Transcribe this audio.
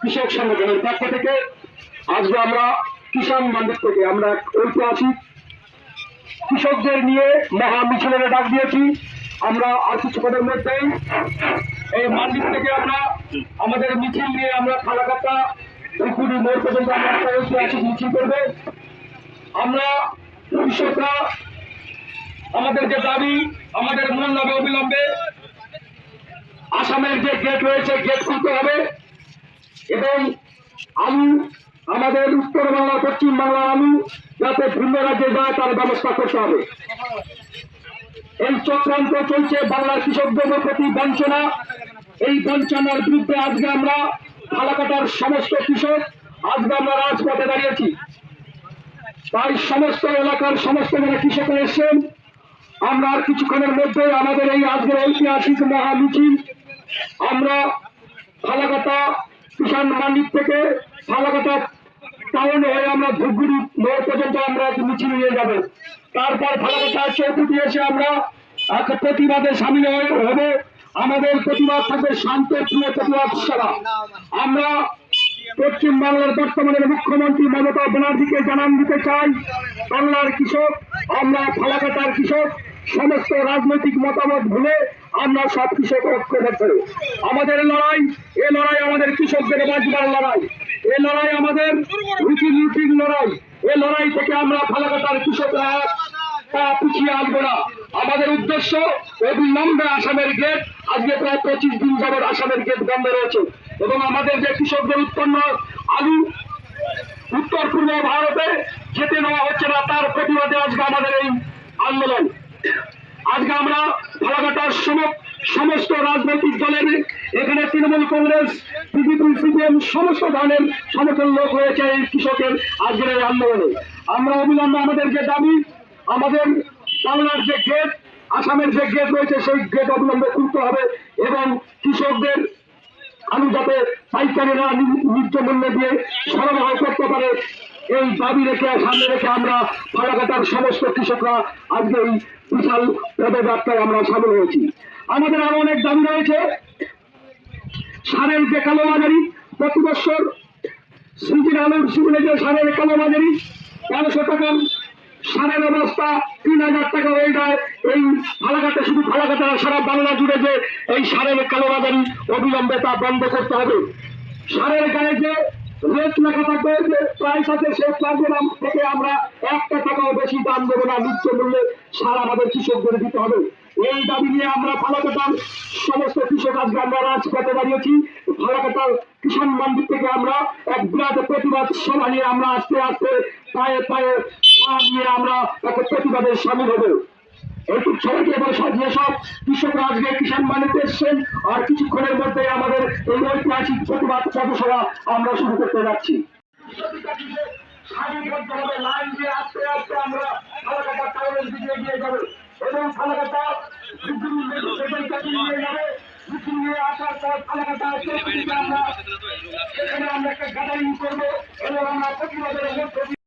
কৃষক সংগঠনের পক্ষ থেকে আজকে আমরা কিষাণ মন্দির থেকে আমরা ঐতিহাসিক কৃষকদের নিয়ে মহা মিছিলের ডাক দিয়েছি। আমরা আর কিছুক্ষণের মধ্যেই এই মন্দির থেকে আমরা আমাদের মিছিল নিয়ে আমরা ফালাকাটা পুকুরি মোড় পর্যন্ত আমরা ঐতিহাসিক মিছিল করবে। আমরা কৃষকরা আমাদের যে দাবি, আমাদের মূল দাবি অবিলম্বে আসামের যে গেট রয়েছে গেট খুলতে হবে। এবং আলু আমাদের উত্তর বাংলা, পশ্চিম বাংলা আলু যাতে ভিন্ন রাজ্যে যায়, তার ব্যবস্থা করতে হবে। এই চক্রান্ত চলছে বাংলার কৃষকদের প্রতি বঞ্চনা। এই বঞ্চনার বিরুদ্ধে আজকে আমরা ফালাকাটার সমস্ত কৃষক আজকে আমরা রাজপথে দাঁড়িয়েছি। তাই সমস্ত এলাকার সমস্ত যারা কৃষক এসেছেন। আমরা আর কিছুক্ষণের মধ্যে আমাদের এই আজকের ঐতিহাসিক মহা মিছিল আমরা ফালাকাটা কিষাণ মান্ডির থেকে ফালাকাটা টাউন হয়ে আমরা ধূপগুড়ি মোড় পর্যন্ত আমরা মিছিল নিয়ে যাব। তারপর ফালাকাটা চৌকুটি এসে আমরা প্রতিবাদে সামিল হয়ে হবে। আমাদের প্রতিবাদ থাকবে শান্ত প্রিয় প্রতিবাদ সভা আমরা পশ্চিম বাংলার বর্তমানের মুখ্যমন্ত্রী মমতা ব্যানার্জিকে জানান দিতে চাই, বাংলার কৃষক, আমরা ফালাকাটার কৃষক, সমস্ত রাজনৈতিক মতামত ভুলে আমরা সব কৃষক ঐক্যবদ্ধ আমাদের লড়াই, এ লড়াই আমাদের কৃষকদের বাঁচবার লড়াই। এ লড়াই আমাদের রুচি রুটির লড়াই। এ লড়াই থেকে আমরা ফালাকাটার কৃষকরা তা পিছিয়ে আসব না। আমাদের উদ্দেশ্য অবিলম্বে আসামের গেট আজকে প্রায় পঁচিশ দিন যাবৎ আসামের গেট বন্ধ রয়েছে এবং আমাদের যে কৃষকদের উৎপন্ন আলু উত্তর পূর্ব ভারতে যেতে নেওয়া হচ্ছে না, তার প্রতিবাদে আজকে আমাদের এই আন্দোলন। আজকে আমরা ফালাকাটার সম- সমস্ত রাজনৈতিক দলের, এখানে তৃণমূল কংগ্রেস, বিজেপি, সিপিএম সমস্ত ধরনের সমস্ত লোক হয়েছে এই কৃষকের আজকের এই আন্দোলনে। আমরা অবিলম্বে আমাদের যে দাবি, আমাদের বাংলার যে গেট আসামের যে গেট রয়েছে, সেই গেট অবিলম্বে খুলতে হবে এবং কৃষকদের আলু যাতে পাইকারিরা নি- ন্যায্য মূল্যে দিয়ে সরবরাহ করতে পারে, এই দাবি রেখে, সামনে রেখে আমরা ফালাকাটার সমস্ত কৃষকরা আজকে এই বিশাল পদযাত্রায় আমরা সামিল হয়েছি। আমাদের আরও অনেক দাবি রয়েছে। সারের যে কালোবাজারি প্রতি বছর সিজির আলুর সিজনে যে সারের কালোবাজারি তেরোশো টাকা সারের অবস্থা তিন হাজার টাকা হয়ে যায় এই ফালাকাটা শুধু ফালাকাটা না, সারা বাংলা জুড়ে যে এই সারের কালোবাজারি অবিলম্বে তা বন্ধ করতে হবে। সারের গায়ে যে রেট লেখা থাকবে যে প্রাইস আছে সেই প্রাইসের থেকে আমরা একটা টাকাও বেশি দাম দেবো না নিচ্চ মূল্যে সার আমাদের কৃষকদের দিতে হবে। এই দাবি নিয়ে আমরা ফালাকাটার সমস্ত কৃষক আজকে আমরা রাজপথে দাঁড়িয়েছি। ফালাকাটার কিষাণ মান্ডি থেকে আমরা এক বিরাট প্রতিবাদ সভা নিয়ে আমরা আস্তে আস্তে পায়ে পায়ে নিয়ে সামিল হব। একটু সবাইকে এবার সাজিয়ে সব কৃষকরা আজকে কিষাণ মানিতে এসছেন। আর কিছুক্ষণের মধ্যে আমাদের এই ঐতিহাসিক প্রতিবাদ সভা আমরা শুরু করতে যাচ্ছি। এখানে আমরা একটা আমরা প্রতিবাদের